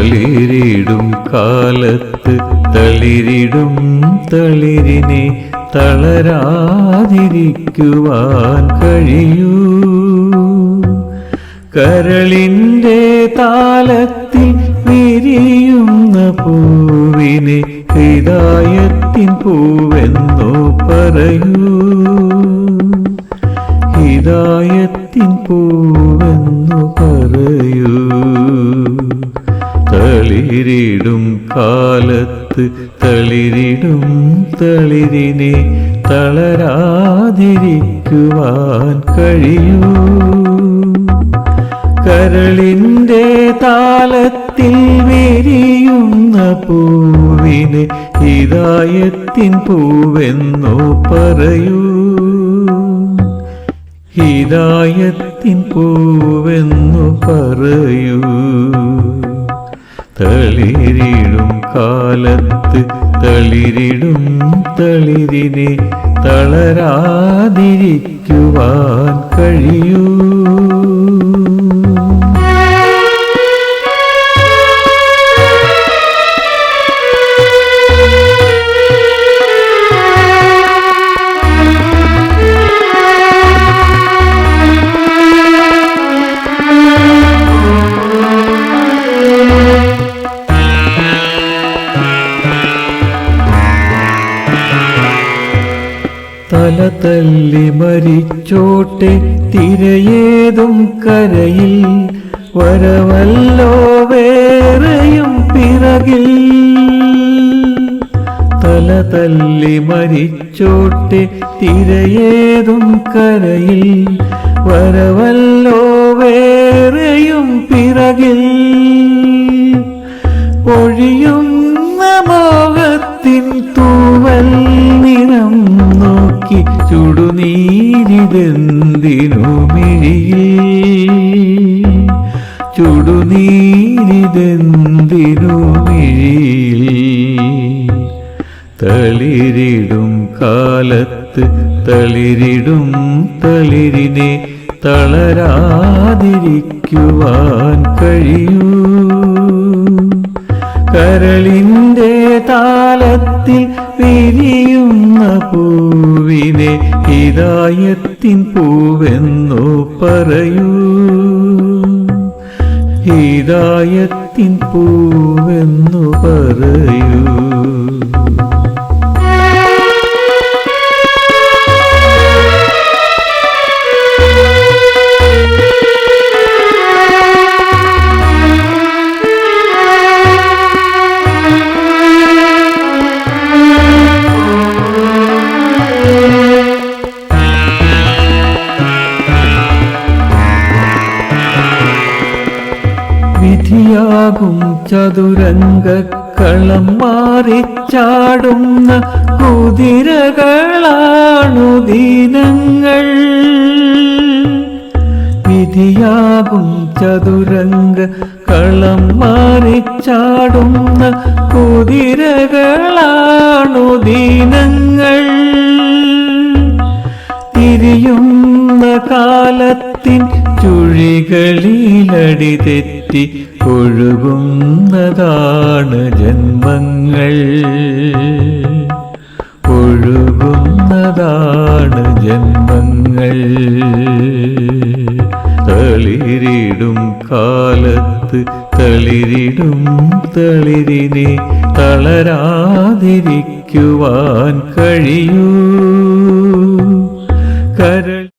തളിരിടും കാലത്ത് തളിരിടും തളിരിനെ തളരാതിരിക്കുവാൻ കഴിയൂ. കരളിന്റെ താലത്തിൽ വിരിയുന്ന പൂവിനെ ഹൃദായത്തിൻ പൂവെന്നോ പറയൂ. ഹിതായത്തിൻ പൂവെന്നു പറയൂ. തളിരിടും കാലത്ത് തളിരിടും തളിരിനെ തളരാതിരിക്കുവാൻ കഴിയൂ. കരളിന്റെ താലത്തിൽ വിരിയുന്ന പൂവിനെ ഹിതായത്തിൻ പൂവെന്നോ പറയൂ. ഹിതായത്തിൻ പൂവെന്നു പറയൂ. തളിരിടും കാലത്ത് തളിരിടും തളിരിനെ തളരാതിരിക്കുവാൻ കഴിയൂ. തല തല്ലി മരിച്ചോട്ടെ തിരയേതും കരയിൽ. വരവല്ലോ വേറെയും പിറകിൽ. തല തല്ലി മരിച്ചോട്ടെ തിരയേതും കരയിൽ. വരവല്ലോ വേറെയും പിറകിൽ. ഒഴിയുന്ന ചുടുനീരിതെന്തിനു മിഴിയിൽ ചുടുനീരിതെന്തിനു മിഴിയിൽ തളിരിടും കാലത്ത് തളിരിടും തളിരിനെ തളരാതിരിക്കുവാൻ കഴിയൂ. കരളിന്റെ താലത്തിൽ വിരിയുന്ന പൂവിനെ ഹിദായത്തിൻ പൂവെന്നു പറയൂ. ഹിതായത്തിൻ പൂവെന്നു പറയൂ. വിധിയാകും ചതുരംഗ കളം മാറിച്ചാടുന്ന കുതിരകളാണു ദിനങ്ങൾ. വിധിയാകും ചതുരംഗ കളം മാറിച്ചാടുന്ന കുതിരകളാണു ദിനങ്ങൾ. തിരിയുന്ന കാലത്തിൻ ചുഴികളിലടി തെറ്റി ഒഴുകുന്നതാണ് ജന്മങ്ങൾ. ഒഴുകുന്നതാണ് ജന്മങ്ങൾ. തളിരിടും കാലത്ത് തളിരിടും തളിരിനെ തളരാതിരിക്കുവാൻ കഴിയൂ. കരൾ